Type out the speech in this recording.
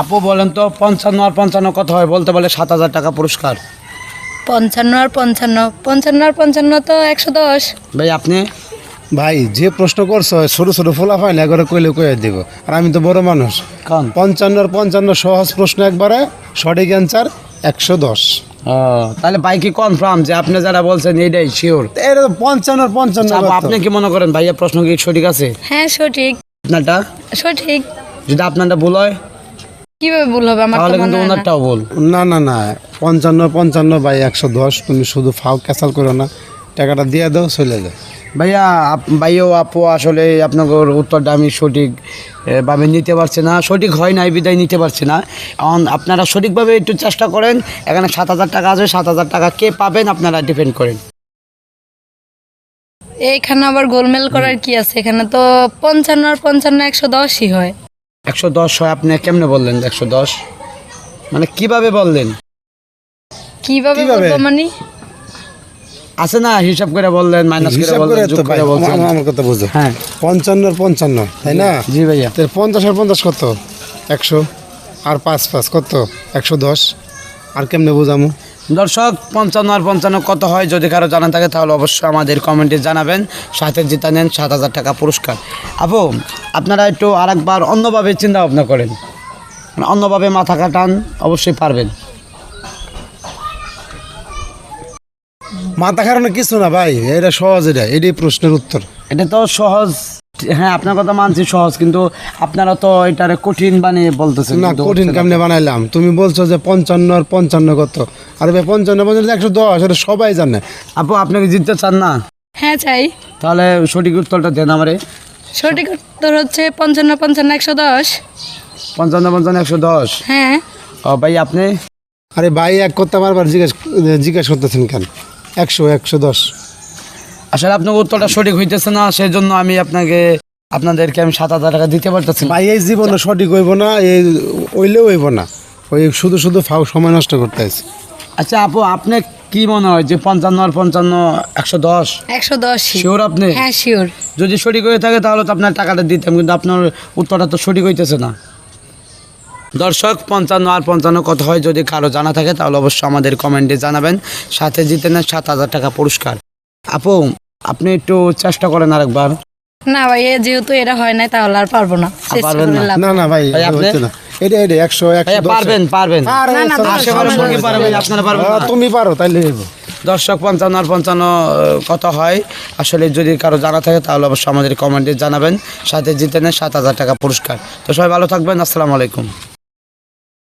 আপু বলেন তো পঞ্চান্ন আর পঞ্চান্ন কত হয়? বলতে বলে সাত হাজার টাকা পুরস্কার। পঞ্চান্ন আর পঞ্চান্ন। পঞ্চান্ন আর পঞ্চান্ন তো একশো দশ। ভাই আপনি? ভাই যে প্রশ্ন করছ ছোট ছোট ফোলা হয় না একবারে কইলে কয়ে দিব। আর আমি তো বড় মানুষ। কারণ পঞ্চান্ন আর পঞ্চান্ন সহজ প্রশ্ন একবারে সঠিক অ্যান্সার একশো দশ। তাহলে ভাই কি কনফার্ম যে আপনি যারা বলছেন এইটাই শিওর এটা তো পঞ্চান্ন আর পঞ্চান্ন আপনি কি মনে করেন ভাইয়া প্রশ্ন কি সঠিক আছে? হ্যাঁ সঠিক। আপনারটা? সঠিক। যদি আপনারটা ভুল হয়? কীভাবে ভুল হবে? আমার তাহলে কিন্তু না। ওনারটাও ভুল। না না না পঞ্চান্ন পঞ্চান্ন বাই একশো দশ। তুমি শুধু ফাও ক্যাসাল করো না টাকাটা দিয়ে দাও চলে যাও। ভাইয়া আপ- ভাইও আপু আসলে আপনাকে উত্তরটা আমি সঠিক ভাবে নিতে পারছি না। সঠিক হয় না এই বিদায় নিতে পারছি না। এখন আপনারা সঠিকভাবে একটু চেষ্টা করেন। এখানে সাত হাজার টাকা আছে সাত হাজার টাকা কে পাবেন আপনারা ডিপেন্ড করেন। এইখানে আবার গোলমেল করার কি আছে? এখানে তো পঞ্চান্ন আর পঞ্চান্ন একশো দশই হয়। একশো দশ হয় আপনি কেমনে বললেন একশো দশ? মানে কীভাবে বললেন? কীভাবে কীভাবে? বলব মানে? আছে না হিসাব করে বললেন মাইনাস করে হিসাব করে বললেন যোগ তো ভাই করে বলছেন। আমার- আমার কথা বুঝো। হ্যাঁ। পঞ্চান্ন আর পঞ্চান্ন তাই না? জি ভাইয়া। তো পঞ্চাশ আর পঞ্চাশ কত? একশো আর পাঁচ পাঁচ কত? একশো দশ। আর কেমনে বোঝামু? দর্শক পঞ্চান্ন আর পঞ্চান্ন কত হয় যদি কারও জানা থাকে তাহলে অবশ্যই আমাদের কমেন্টে জানাবেন। সাথে জিতা নেন সাত হাজার টাকা পুরস্কার। আপু আপনারা একটু আরেকবার অন্যভাবে চিন্তা ভাবনা করেন। মানে অন্যভাবে মাথা কাটান অবশ্যই পারবেন। মাথা খারানো কিছু না ভাই এটা সহজ এটা এটাই প্রশ্নের উত্তর। এটা তো সহজ হ্যাঁ আপনার কথা মানছি সহজ কিন্তু আপনারা তো এটারে কঠিন বানিয়ে বলতেছেন। না কঠিন কেমনে বানাইলাম? তুমি বলছো যে পঞ্চান্ন আর পঞ্চান্ন কত? আর ভাই পঞ্চান্ন পঞ্চান্ন একশো দশ এটা সবাই জানে। আপু আপনাকে জিততে চান না? হ্যাঁ চাই। তাহলে সঠিক উত্তরটা দেন আমারে। সঠিক উত্তর হচ্ছে পঞ্চান্ন পঞ্চান্ন একশো দশ। পঞ্চান্ন পঞ্চান্ন একশো দশ। হ্যাঁ। ও ভাই আপনি? আরে ভাই এক করতে বারবার জিজ্ঞেস জিজ্ঞেস করতেছেন কেন? একশো একশো দশ। আসলে আপনার উত্তরটা সঠিক হইতেছে না সেই জন্য আমি আপনাকে আপনাদেরকে আমি সাত হাজার টাকা দিতে পারতেছি ভাই এই জীবনে সঠিক হইব না এই ওইলেও হইব না। ওই শুধু শুধু ফাও সময় নষ্ট করতে আছে আচ্ছা আপু আপনি কি মনে হয় যে পঞ্চান্ন আর পঞ্চান্ন একশো দশ? একশো দশ শিওর আপনি? হ্যাঁ শিওর যদি সঠিক হয়ে থাকে তাহলে তো আপনার টাকাটা দিতাম কিন্তু আপনার উত্তরটা তো সঠিক হইতেছে না। দর্শক পঞ্চান্ন আর পঞ্চান্ন কত হয় যদি কারও জানা থাকে তাহলে অবশ্যই আমাদের কমেন্টে জানাবেন। সাথে জিতে নেন সাত হাজার টাকা পুরস্কার। আপু আপনি একটু চেষ্টা করেন আরেকবার। না ভাই এ যেহেতু এটা হয় নাই তাহলে আর পারব না। না? না না ভাই ভাই, আপনি? এটা এটা একশো পারবেন পারবেন। আপনারা পারবেন তুমি পারো তাইলে দর্শক পঞ্চান্ন আর পঞ্চান্ন কত হয়? আসলে যদি কারও জানা থাকে তাহলে অবশ্যই আমাদের কমেন্টে জানাবেন। সাথে জিতে নেয় সাত হাজার টাকা পুরস্কার। তো সবাই ভালো থাকবেন আসসালামু আলাইকুম।